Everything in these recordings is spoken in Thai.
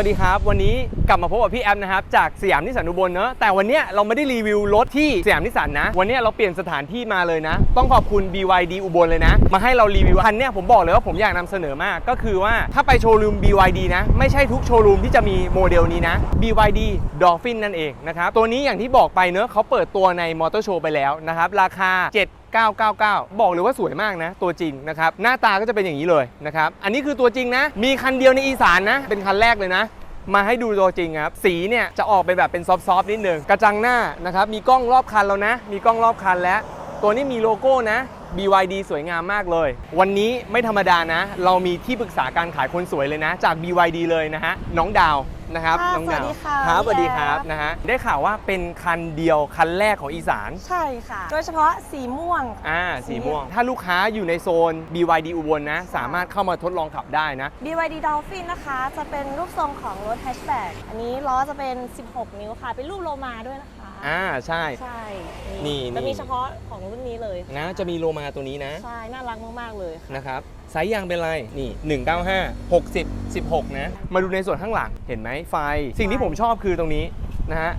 สวัสดีครับ วันนี้กลับมาพบกับพี่แอมนะครับจากสยามนิสสันอุบลเนอะแต่วันนี้เราไม่ได้รีวิวรถที่สยามนิสสันนะ วันนี้เราเปลี่ยนสถานที่มาเลยนะ ต้องขอบคุณ BYD อุบลเลยนะ มาให้เรารีวิวคันเนี้ยผมบอกเลยว่าผมอยากนำเสนอมาก ก็คือว่าถ้าไปโชว์รูม BYD นะ ไม่ใช่ทุกโชว์รูมที่จะมีโมเดลนี้นะ BYD Dolphin นั่นเองนะครับตัวนี้อย่างที่บอกไปเนอะเขาเปิดตัวในมอเตอร์โชว์ไปแล้วนะครับราคา7 999 บอกเลยว่าสวยมากนะ ตัวจริงนะครับ หน้าตาก็จะเป็นอย่างนี้เลยนะครับ อันนี้คือตัวจริงนะ มีคันเดียวในอีสานนะ เป็นคันแรกเลยนะ มาให้ดูตัวจริงครับ สีเนี่ยจะออกไปแบบเป็นซอฟต์ๆนิดนึง กระจังหน้านะครับ มีกล้องรอบคันแล้วนะ มีกล้องรอบคันแล้ว ตัวนี้มีโลโก้นะ BYD สวยงามมากเลย วันนี้ไม่ธรรมดานะ เรามีที่ปรึกษาการขายคนสวยเลยนะ จาก BYD เลยนะฮะ น้องดาว นะครับค่ะน้องดาวสวัสดีค่ะครับสวัสดีพี่คแอฟ รับนะฮะได้ข่าวว่าเป็นคันเดียวคันแรกของอีสานใช่ค่ะ โดยเฉพาะสีม่วงอ่าสีม่วง ถ้าลูกค้าอยู่ในโซน BYD อุบลนะ สามารถเข้ามาทดลองขับได้นะ BYD Dolphin นะคะ จะเป็นรูปทรงของรถแฮชแบ็กอันนี้ล้อจะเป็น 16 นิ้วค่ะ เป็นรูปโลมาด้วยนะคะ อ่าใช่ ใช่นี่นี่ จะมีเฉพาะของรุ่นนี้เลยนะจะมีโลมาตัวนี้นะ ใช่ น่ารักมาก ๆ เลยค่ะ นะครับ ไซส์ยางเป็นไร นี่ 195 60 16 นะ มาดูในส่วนข้างหลัง เห็นไหมไฟ สิ่งที่ผมชอบคือตรงนี้นะฮะ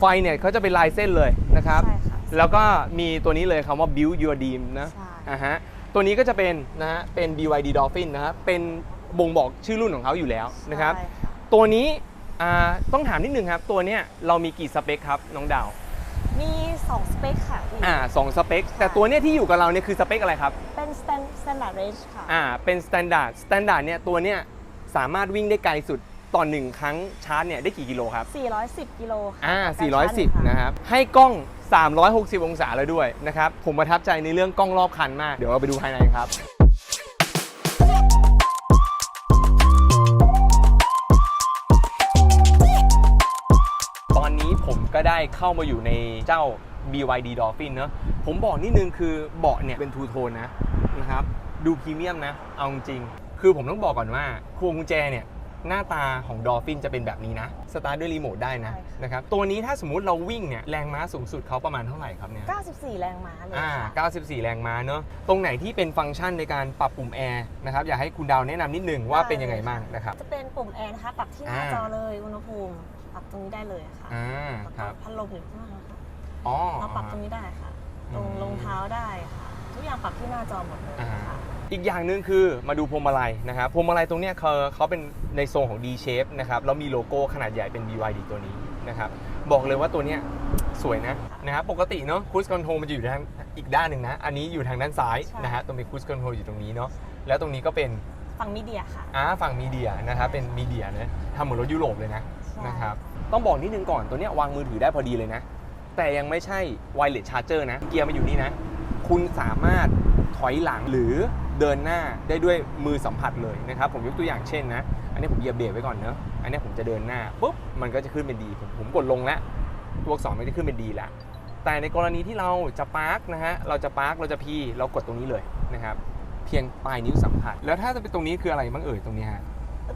ไฟเนี่ยเขาจะเป็นลายเส้นเลยนะครับ ใช่ค่ะ แล้วก็มีตัวนี้เลยคำว่า build your dream นะใช่ อ่าฮะ ตัวนี้ก็จะเป็นนะฮะ เป็น BYD Dolphin นะครับเป็นบ่งบอกชื่อรุ่นของเขาอยู่แล้วนะครับ ใช่ค่ะตัวนี้อ่าต้องถามนิดนึงครับ ตัวเนี้ยเรามีกี่สเปคครับน้องดาวมี 2 สเปคค่ะพี่อ่าสองสเปค แต่ตัวเนี้ยที่อยู่กับเราเนี่ยคือสเปคอะไรครับ เป็น stand- standard range ค่ะ อ่า เป็น standard standard เนี่ยตัวเนี้ยสามารถวิ่งได้ไกลสุดต่อหนึ่งครั้งชาร์จเนี่ยได้กี่กิโลครับ 410 กิโลค่ะอ่า ต่การชาร์จหง410นะครับ ให้กล้อง 360 องศาแล้วด้วยนะครับ ผมประทับใจในเรื่องกล้องรอบคันมาก เดี๋ยวเราไปดูภายในครับ ได้เข้ามาอยู่ในเจ้า BYD Dolphin เนอะผมบอกนิดนึงคือเบาะเนี่ยเป็นทูโทนนะนะครับดูพรีเมียมนะ เอาจริงๆคือผมต้องบอกก่อนว่าพวงกุญแจเนี่ยหน้าตาของ Dolphin จะเป็นแบบนี้นะ สตาร์ทด้วยรีโมทได้นะใช่ค่ะนะครับ ตัวนี้ถ้าสมมุติเราวิ่งเนี่ยแรงม้าสูงสุดเขาประมาณเท่าไหร่ครับเนี่ย 94 แรงม้าเลยอ่าค่ะ94 แรงม้าเนอะตรงไหนที่เป็นฟังก์ชันในการปรับปุ่มแอร์นะครับ อยากให้คุณดาวแนะนำนิดนึงว่าเป็นยังไงบ้างนะครับ จะเป็นปุ่มแอร์นะคะ ปรับที่หน้าอ่าจอเลยอุณหภูมิ ปรับตรงนี้ได้เลยค่ะอ่าแล้วคก็รับพัดลมอยู่ข้างล่างนะคะอ๋อเราปรับตรงนี้ได้ค่ะ ตรงอืมรองเท้าได้ค่ะ ทุกอย่างปรับที่หน้าจอหมดเลยอ่าค่ะ อีกอย่างหนึ่งคือมาดูพวงมาลัยนะครับพวงมาลัยตรงเนี้ยเขาเขาเป็นในทรงของ D shape นะครับแล้วมีโลโก้ขนาดใหญ่เป็น BYD ตัวนี้นะครับบอกเลยว่าตัวเนี้ยสวยนะนะครับปกติเนาะคู i คอนโทร l มันจะอยู่ทางอีกด้านหนึ่งนะ อันนี้อยู่ทางด้านซ้ายใช่ นะฮะตรงมีคู i คอนโทร l อยู่ตรงนี้เนาะแล้วตรงนี้ก็เป็น ฝั่งมีเดียค่ะ อ่าฝั่งมีเดียนะครับเป็นมีเดียนะทำเหมือนรถยุโรปเลยนะใช่ นะครับ ต้องบอกนิดนึงก่อนตัวนี้วางมือถือได้พอดีเลยนะ แต่ยังไม่ใช่ wireless charger นะ เกียร์มาอยู่นี่นะ คุณสามารถถอยหลังหรือเดินหน้าได้ด้วยมือสัมผัสเลยนะครับ ผมยกตัวอย่างเช่นนะ อันนี้ผมเหยียบเบรกไว้ก่อนเนอะอันนี้ผมจะเดินหน้าปุ๊บมันก็จะขึ้นเป็นดีผมผมกดลงแล้วตัวอักษรมันจะขึ้นเป็นดีแล้วแต่ในกรณีที่เราจะปาร์กนะฮะเราจะปาร์กเราจะพีเรากดตรงนี้เลยนะครับ เพียงปลายนิ้วสัมผัส แล้วถ้าจะเป็นตรงนี้คืออะไรบ้างเอ่ยตรงนี้ฮะ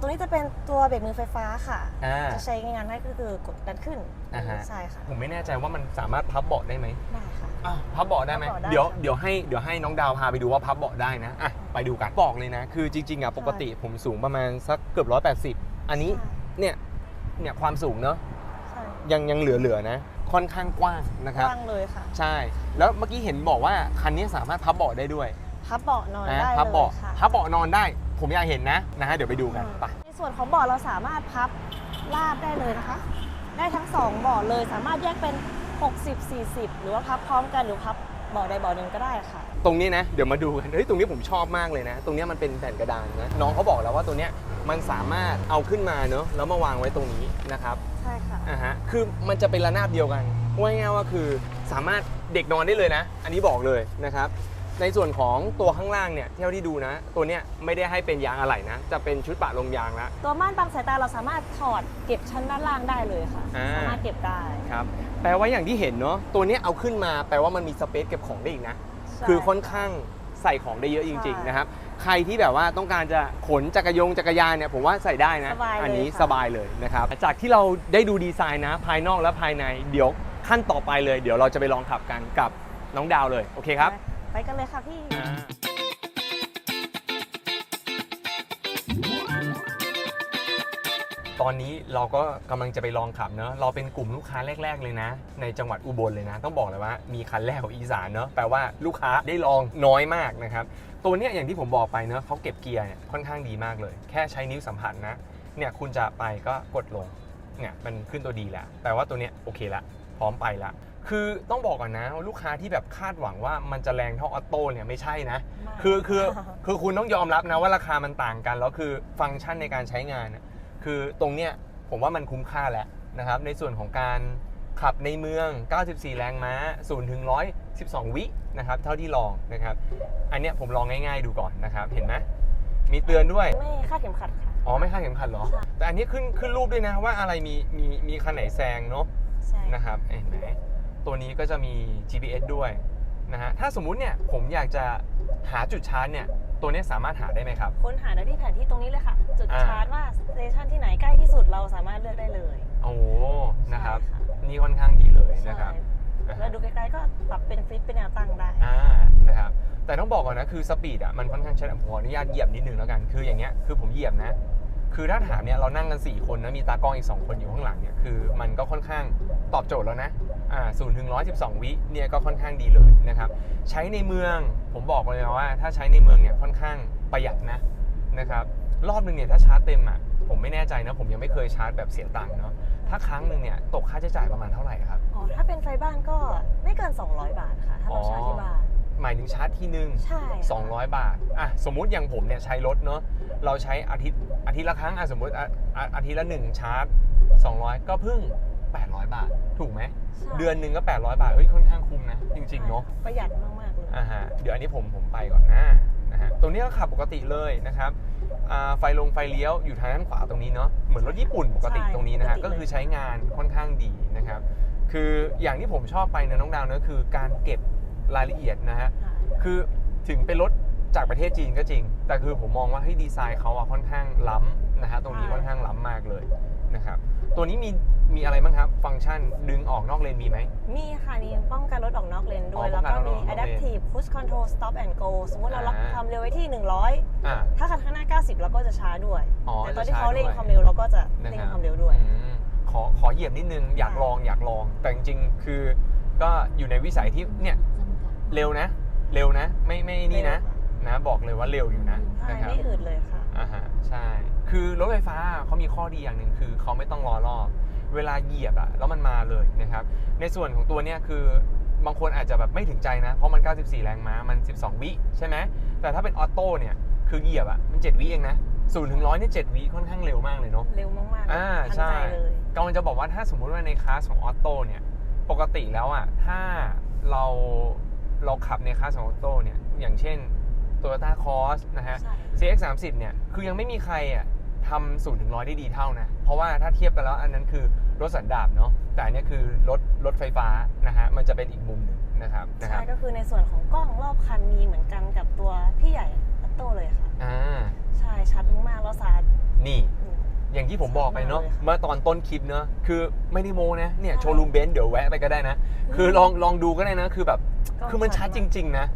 ตัวนี้จะเป็นตัวเบรกมือไฟฟ้าค่ะ อ่า จะใช้งานได้ก็คือกดดันขึ้นอ่าฮะ ใช่ค่ะผมไม่แน่ใจว่ามันสามารถพับเบาะได้ไหมได้ค่ะ อะพับเบาะได้ไหมพับเบาะได้เดี๋ยวค่ะเดี๋ยวให้เดี๋ยวให้น้องดาวพาไปดูว่าพับเบาะได้นะอะไปดูกันบอกเลยนะ คือจริงๆอะปกติผมสูงประมาณสักเกือบ180อันนี้เนี่ยเนี่ยความสูงเนอะใช่ยังยังเหลือๆนะ ค่อนข้างกว้างนะครับกว้างเลยค่ะ ใช่ แล้วเมื่อกี้เห็นบอกว่าคันนี้สามารถพับเบาะได้ด้วยพับเบาะนอนนะได้พับเลยเบาะค่ะพับเบาะนอนได้ ผมอยากเห็นนะนะฮะเดี๋ยวไปดูกันไป ในส่วนของเบาะเราสามารถพับราบได้เลยนะคะ ได้ทั้งสองเบาะเลยสามารถแยกเป็น 60 40 หรือว่าพับพร้อมกันหรือพับเบาะใดเบาะหนึ่งก็ได้ค่ะ ตรงนี้นะเดี๋ยวมาดูกันเฮ้ยตรงนี้ผมชอบมากเลยนะ ตรงนี้มันเป็นแผ่นกระดานนะน้องเขาบอกแล้วว่าตัวเนี้ยมันสามารถเอาขึ้นมาเนอะแล้วมาวางไว้ตรงนี้นะครับใช่ค่ะ อ่าฮะคือมันจะเป็นระนาบเดียวกันว่าง่ายๆว่าคือสามารถเด็กนอนได้เลยนะ อันนี้บอกเลยนะครับ ในส่วนของตัวข้างล่างเนี่ยเท่าที่ดูนะ ตัวเนี้ยไม่ได้ให้เป็นยางอะไหล่นะ จะเป็นชุดปะลมยางแล้ว ตัวม่านบังสายตาเราสามารถถอดเก็บชั้นด้านล่างได้เลยค่ะ อ่า สามารถเก็บได้ครับแปลว่าอย่างที่เห็นเนาะตัวเนี้ยเอาขึ้นมาแปลว่ามันมีสเปซเก็บของได้อีกนะ ใช่ คือค่อนข้างใส่ของได้เยอะจริงใช่ๆนะครับ ใครที่แบบว่าต้องการจะขนจักรยงจักรยานเนี่ยผมว่าใส่ได้นะ สบายเลยอันี้ค่ะ สบายเลยนะครับ จากที่เราได้ดูดีไซน์นะ ภายนอกและภายใน เดี๋ยวขั้นต่อไปเลย เดี๋ยวเราจะไปลองขับกันกับน้องดาวเลย โอเคครับ ไปกันเลยค่ะพี่ตตอนนี้เราก็กำลังจะไปลองขับเนอะเราเป็นกลุ่มลูกค้าแรก ๆ เลยนะ ในจังหวัดอุบลเลยนะ ต้องบอกเลยว่ามีคันแรกของอีสานเนอะแปลว่าลูกค้าได้ลองน้อยมากนะครับ ตัวเนี้ยอย่างที่ผมบอกไปเนอะเขาเก็บเกียร์เนี่ยค่อนข้างดีมากเลย แค่ใช้นิ้วสัมผัสนะ เนี่ยคุณจะไปก็กดลง เนี่ยมันขึ้นตัวดีแล้ว แปลว่าตัวเนี้ยโอเคละ พร้อมไปละ คือต้องบอกก่อนนะว่าลูกค้าที่แบบคาดหวังว่ามันจะแรงเท่าออโต้เนี่ยไม่ใช่นะ คือคือคือคุณต้องยอมรับนะว่าราคามันต่างกัน แล้วคือฟังก์ชันในการใช้งานน่ะคือตรงเนี้ยผมว่ามันคุ้มค่าแล้วนะครับ ในส่วนของการขับในเมือง 94 แรงม้า 0 ถึง 112 วินะครับ เท่าที่ลองนะครับ อันเนี้ยผมลองง่ายๆดูก่อนนะครับ เห็นไหมมีเตือนด้วย ไม่คาดเข็มขัดค่ะ อ๋อ ไม่คาดเข็มขัดเหรอใช่แต่อันนี้ขึ้นขึ้นรูปด้วยนะว่าอะไรมีมีมีคันไหนแซงเนาะ ใช่ นะครับ เห็นไหม ตัวนี้ก็จะมี GPS ด้วยนะฮะถ้าสมมุติเนี่ยผมอยากจะหาจุดชาร์จเนี่ยตัวนี้สามารถหาได้ไหมครับ ค้นหาได้ที่แผนที่ตรงนี้เลยค่ะ จุดอ่า ชาร์จว่าสเตชันที่ไหนใกล้ที่สุดเราสามารถเลือกได้เลยโอ้โหนะครับใช่ค่ะนี่ค่อนข้างดีเลยใช่นะครับอ่าแล้วดูใกล้ๆก็ปรับเป็นฟิตเป็นแนวตั้งได้ อ่านะครับแต่ต้องบอกก่อนนะคือสปีดอะมันค่อนข้างใช้ผมขออนุญาตเหยียบนิดนึงแล้วกันคืออย่างเงี้ยคือผมเหยียบนะ คือถ้าถามเนี่ยเรานั่งกัน 4 คนนะมีตากล้องอีก 2 คนอยู่ข้างหลังเนี่ยคือมันก็ค่อนข้างตอบโจทย์แล้วนะอ่า ศูนย์ถึงร้อยสิบสองวิเนี่ยก็ค่อนข้างดีเลยนะครับ ใช้ในเมืองผมบอกเลยนะว่า ถ้าใช้ในเมืองเนี่ยค่อนข้างประหยัดนะนะครับรอบหนึ่งเนี่ยถ้าชาร์จเต็มอะผมไม่แน่ใจนะ ผมยังไม่เคยชาร์จแบบเสียตังค์เนาะถ้าครั้งหนึ่งเนี่ยตกค่าใช้จ่ายประมาณเท่าไหร่ครับอ๋อถ้าเป็นไฟบ้านก็ไม่เกิน 200 บาทค่ะ ถ้าเราชาร์จที่บ้านหมายถึงชาร์จที่หนึ่งใช่ค่ะ200บาทอะสมมุติอย่างผมเนี่ยใช้รถเนาะเราใช้อาทิตย์อาทิตย์ละครั้งอะสมมติอะอะอาทิตย์ละหนึ่งชาร์จ200 ก็เพิ่ง 800 บาท ถูกไหม ใช่เดือนหนึ่งก็ 800 บาทเฮ้ย ค่อนข้างคุ้มนะ จริง ๆ เนาะ ประหยัดมากๆเลย อ่าฮะ เดี๋ยวอันนี้ผมผมไปก่อนนะนะฮะ ตรงนี้ก็ขับปกติเลยนะครับอ่าไฟลงไฟเลี้ยวอยู่ทางด้านขวาตรงนี้เนาะ เหมือนรถญี่ปุ่นปกติใช่ตรงนี้นะฮะ ปกติก็คือใช้งานค่อนข้างดีนะครับ คืออย่างที่ผมชอบไปนะน้องดาวเนอะคือการเก็บรายละเอียดนะฮะ ค่ะคือถึงเป็นรถจากประเทศจีนก็จริง แต่คือผมมองว่าเฮ้ยดีไซน์เขาอะค่อนข้างล้ำนะฮะ ตรงนี้ใช่ค่อนข้างล้ำมากเลย นะครับ ตัวนี้มีมีอะไรบ้างครับ ฟังก์ชันดึงออกนอกเลนมีไหม มีค่ะมีป้องกันรถออกนอกเลนด้วอ๋ยอป้แล้องวกันก็รถอมี อกนอกเลน adaptive push control stop and go สมมติเราล็อกอ่า ความเร็วไว้ที่ อ่า 100 ถ้าคันข้างหน้า 90 เราก็จะช้าด้วย อ๋อแต่ตอนจะที่ช้าเขาเร่งด้วยความเร็วเราก็จะนะเร่งครับความเร็วด้วย อืมขอขอเหยียบนิดนึง อยากลองอยากลอง แต่จริงๆคือก็อยู่ในวิสัยที่เนี่ยเร็วนะ เร็วนะ ไม่ไม่นี่นะนะ บอกเลยว่าเร็วอยู่นะใช่นะครับ ไม่อืดเลยค่ะ อ่าฮะใช่ คือรถไฟฟ้าเขามีข้อดีอย่างหนึ่งคือเขาไม่ต้องรอรอบ เวลาเหยียบอะแล้วมันมาเลยนะครับ ในส่วนของตัวเนี้ยคือบางคนอาจจะแบบไม่ถึงใจนะ เพราะมัน 94 แรงม้า มัน 12 วิใช่ไหม แต่ถ้าเป็นออโต้เนี่ย คือเหยียบอะมัน 7 วิเองนะศูนย์ถึงร้อยนี่7วิค่อนข้างเร็วมากเลยเนาะ เร็วมากๆอ่าทันใช่ใจเลยกำลังจะบอกว่าถ้าสมมุติว่าในคลาสของออโต้เนี่ย ปกติแล้วอะถ้าเราเราขับในคลาสของออโต้เนี่ย อย่างเช่น Toyota Cross นะฮะใช่ CX 3 0เนี่ยคือยังไม่มีใครอะทำศูนย์ถึงร้อยได้ดีเท่านะ เพราะว่าถ้าเทียบกันแล้วอันนั้นคือรถสันดาปเนาะแต่อันเนี้ยคือรถรถไฟฟ้านะฮะมันจะเป็นอีกมุมหนึ่งนะครับนะคใช่รับก็คือในส่วนของกล้องรอบคันมีเหมือนกันกับตัวพี่ใหญ่อัตโต้เลยค่ะอ่าใช่ชัดมากๆแล้วสาดนี่อืมอย่างที่ผมบอกไปเนาะชัดมากเลยค่ะเมื่อตอนต้นคลิปเนาะคือไม่ได้โมนะเนี่ยใช่โชว์รูมเบนซ์เดี๋ยวแวะไปก็ได้นะ คือลองลองดูก็ได้นะ คือแบบกล้งคือมันชัดจริง ๆ นะ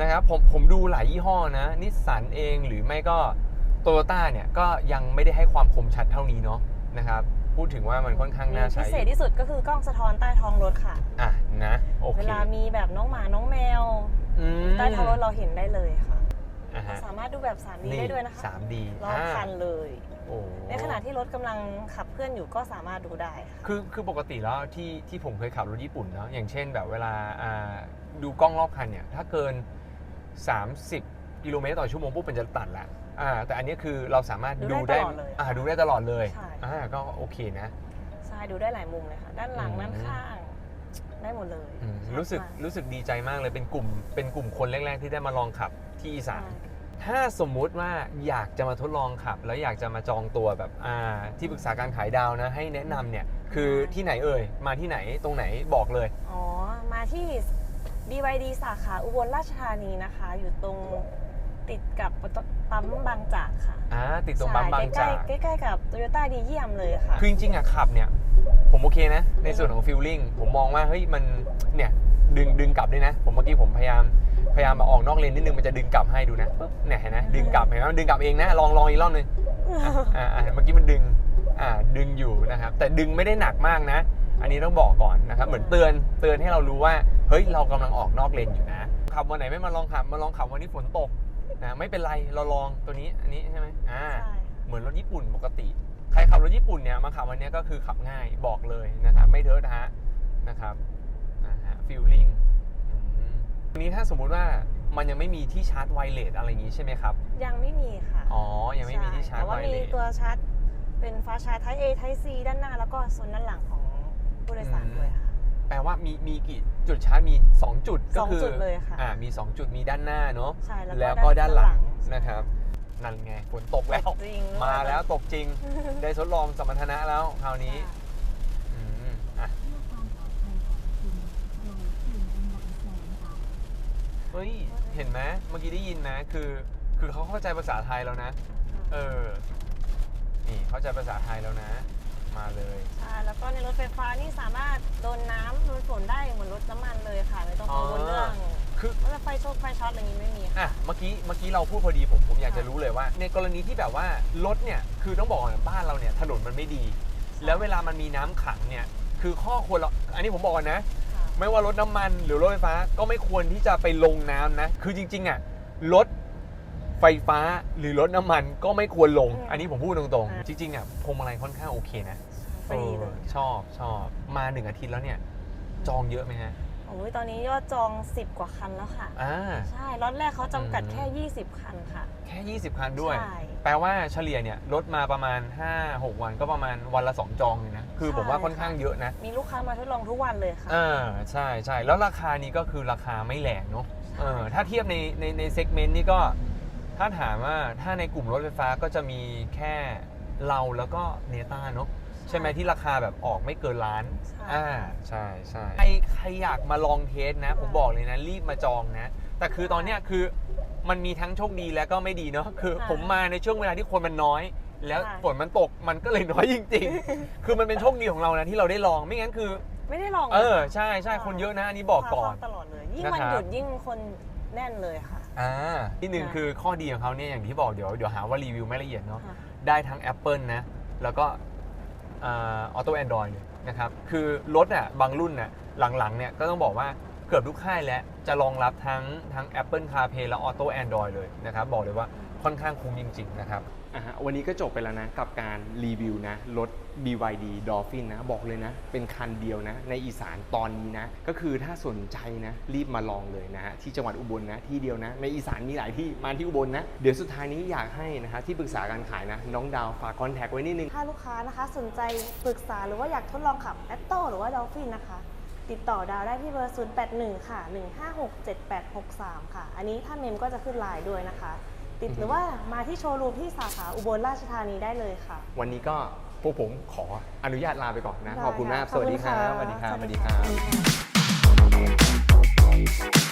นะครับผมผมดูหลายยี่ห้อนะนิสสันเองหรือไม่ก็โตโยต้าเนี่ยก็ยังไม่ได้ให้ความคมชัดเท่านี้เนาะนะครับพูดถึงว่ามันค่อนข้างมีน่าพิใช้เศษที่สุดก็คือกล้องสะท้อนใต้ท้องรถค่ะ อะนะโอเคเวลามีแบบน้องหมาน้องแมวอืม ใต้ท้องรถเราเห็นได้เลยค่ะ อะฮะสามารถดูแบบ 3D ได้ด้วยนะคะ สามดีรอบคันเลย โอ้ในขณะที่รถกำลังขับเคลื่อนอยู่ก็สามารถดูได้ค่ะ คือคือปกติแล้วที่ที่ผมเคยขับรถญี่ปุ่นเนาะอย่างเช่นแบบเวลาอ่าดูกล้องรอบคันเนี่ย ถ้าเกิน 30กิโลเมตรต่อชั่วโมงปุ๊บมันจะตัดละอ่าแต่อันนี้คือเราสามารถดูดูได้ได้ตลอดเลยอ่าดูได้ตลอดเลยใช่ อ่าก็โอเคนะ ใช่ดูได้หลายมุมเลยค่ะ ด้านหลังอืม ด้านข้าง ได้หมดเลยอืมชัดรู้สึกมากรู้สึกดีใจมากเลยเป็นกลุ่มเป็นกลุ่มคนแรก ๆ ที่ได้มาลองขับที่อีสานใช่ถ้าสมมุติว่าอยากจะมาทดลองขับ แล้วอยากจะมาจองตัวแบบอ่าที่ปรึกษาการขายดาวนะ ให้แนะนำเนี่ย คือที่ไหนเอ่ย มาที่ไหนตรงไหนบอกเลย อ๋อ มาที่ BYD สาขาอุบลราชธานีนะคะ อยู่ตรงติดกับปั๊มบางจากค่ะอ่าติดตรงปั๊มบางจากใช่ใกล้ๆใกล้ๆกับโตโยต้าดีเยี่ยมเลยค่ะ คือจริงๆอะขับเนี่ย ผมโอเคนะ ในส่วนของฟิลลิ่งผมมองว่าเฮ้ยมันเนี่ยดึงดึงกลับด้วยนะ ผมเมื่อกี้ผมพยายามพยายามแบบออกนอกเลนนิดนึงมันจะดึงกลับให้ดูนะปุ๊บเนี่ยเห็นไหมดึงกลับเห็นไหมมันดึงกลับเองนะลองลองอีกรอบหนึงอะอ่าอ่าเมื่อกี้มันดึงอ่าดึงอยู่นะครับแต่ดึงไม่ได้หนักมากนะ อันนี้ต้องบอกก่อนนะครับเหมือนเตือนเตือนให้เรารู้ว่าเฮ้ยเรากำลังออกนอกเลนอยู่นะขับวันไหนไม่มาลองขับมาลองขับวันนี้ฝนตกนะไม่เป็นไรเราลองตัวนี้อันนี้ใช่ไหมอ่าใช่เหมือนรถญี่ปุ่นปกติ ใครขับรถญี่ปุ่นเนี่ยมาขับวันเนี้ยก็คือขับง่ายบอกเลยนะครับไม่เดิร์ดฮะนะครับนะฮะฟิลลิ่งทีนี้ถ้าสมมุติว่ามันยังไม่มีที่ชาร์จไวเลสอะไรอย่างงี้ใช่ไหมครับ ยังไม่มีค่ะ อ๋อ ยังไม่มีที่ชาร์จแต่ไวว่าเลมีสตัวชาร์จเป็นฟ้าชาร์จ Type A Type C ด้านหน้าแล้วก็โซนด้านหลังของ ผู้โดยสารด้วยค่ะ แปลว่ามีมีกี่จุดชาร์จมี 2 จุดก็สองคือจุดเลยค่ะอ่ามี 2 จุดมีด้านหน้าเนาะใช่แล้แล้ววก็ก็ด้านหลังใช่นะครับ นั่นไงฝนตกแล้วตกจริงมาแล้วตกจริง ได้ทดลองสมรรถนะแล้วคราวนี้ค่ะอืมอะเพื่อความปลอดภัยของคุณโดยคืนกำลังแสงค่ะเฮ้ยเห็นไหมเมื่อกี้ได้ยินนะคือคือเขาเข้าใจภาษาไทยแล้วนะ เออ นี่เข้าใจภาษาไทยแล้วนะ มาเลยใช่แล้วก็ในรถไฟฟ้านี่สามารถโดนน้ำโดนฝนได้เหมือนรถน้ำมันเลยค่ะไม่ต้องกังวลเรื่องคือว่าจะไฟช็อตไฟช็อตอะไรอย่างนี้ไม่มีค่ะ อะเมื่อกี้เมื่อกี้เราพูดพอดีผมผมอยากจะค่ะรู้เลยว่า ในกรณีที่แบบว่ารถเนี่ยคือต้องบอกก่อนนะบ้านเราเนี่ยถนนมันไม่ดี แล้วเวลามันมีน้ำขังเนี่ยคือข้อควรเราอันนี้ผมบอกก่อนนะ ค่ะ ไม่ว่ารถน้ำมันหรือรถไฟฟ้าก็ไม่ควรที่จะไปลงน้ำนะ คือจริงๆอะรถ ไฟฟ้าหรือรถน้ำมันก็ไม่ควรลง อืมอันนี้ผมพูดตรงอ่า ๆ จริง ๆอะพวงมาลัยค่อนข้างโอเคนะฟรีเลยออชอบชอบมาหนึ่งอาทิตย์แล้วเนี่ย จองเยอะไหมฮะโอ้ยตอนนี้ยอดจอง 10 กว่าคันแล้วค่ะ อ่า ใช่ล็อตแรกเขาจำกัดอืม แค่ 20 คันค่ะ แค่ 20 คันด้วย ใช่ แปลว่าเฉลี่ยเนี่ยรถมาประมาณ 5-6 วันก็ประมาณวันละ 2 จองเลยนะ คือผมว่าใช่ค่อนข้างเยอะนะมีลูกค้ามาทดลองทุกวันเลยค่ะ อ่าใช่ใช่แล้วราคานี้ก็คือราคาไม่แรงเนาะเออถ้าเทียบในในในเซกเมนต์นี้ก็ ถ้าถามว่าถ้าในกลุ่มรถไฟฟ้าก็จะมีแค่เราแล้วก็เนต้าเนาะใช่ไหมที่ราคาแบบออกไม่เกินล้านใช่ อ่าใช่ใช่ใครใครอยากมาลองเทสนะ ผมบอกเลยนะรีบมาจองนะ แต่คือตอนเนี้ยคือมันมีทั้งโชคดีและก็ไม่ดีเนาะคือค่ะผมมาในช่วงเวลาที่คนมันน้อย แล้วค่ะฝนมันตกมันก็เลยน้อยจริง ๆ คือมันเป็นโชคดีของเรานะที่เราได้ลองไม่งั้นคือ ไม่ได้ลองเออลยใช่ใช่คนเยอะนะอันนี้บอกก่อนลูค้าเข้าตลอดเลย ยิ่งนะครับวันหยุดยิ่งคนแน่นเลยค่ะ อ่าที่หนึ่งค่ะคือข้อดีของเขาเนี่ยอย่างที่บอกเดี๋ยวเดี๋ยวหาว่ารีวิวไม่ละเอียดเนาะค่ะได้ทั้ง Apple นะ แล้วก็ออโต้แอนดรอยเลยนะครับคือรถอะบางรุ่นน่ะหลังๆเนี่ยก็ต้องบอกว่าเกือบทุกค่ายแล้วจะรองรับทั้งทั้ง Apple CarPlay และ Auto Android เลยนะครับ บอกเลยว่าค่อนข้างคุ้มจริง ๆ นะครับ วันนี้ก็จบไปแล้วนะ กับการรีวิวนะ รถ BYD Dolphin นะ บอกเลยนะ เป็นคันเดียวนะ ในอีสานตอนนี้นะ ก็คือถ้าสนใจนะ รีบมาลองเลยนะฮะที่จังหวัดอุบลนะ ที่เดียวนะ ในอีสานมีหลายที่มาที่อุบลนะ เดี๋ยวสุดท้ายนี้อยากให้นะฮะที่ปรึกษาการขายนะ น้องดาวฝากคอนแทคไว้นิดนึง ถ้าลูกค้านะคะสนใจปรึกษาหรือว่าอยากทดลองขับแอตโตหรือว่าดอลฟินนะคะ ติดต่อดาวได้ที่เบอร์ 081 ค่ะ 1567863 ค่ะ อันนี้ถ้าเมมก็จะขึ้นไลน์ด้วยนะคะ ติดหรือว่ามาที่โชว์รูมที่สาขาอุบลราชธานีได้เลยค่ะ วันนี้ก็พวกผมขออนุญาตลาไปก่อนนะได้ขอบคุณมากค่ะสวัสดีครับขอบคุณค่ะสวัสดีครับสสวัวัสสดีดีคค่ะรับ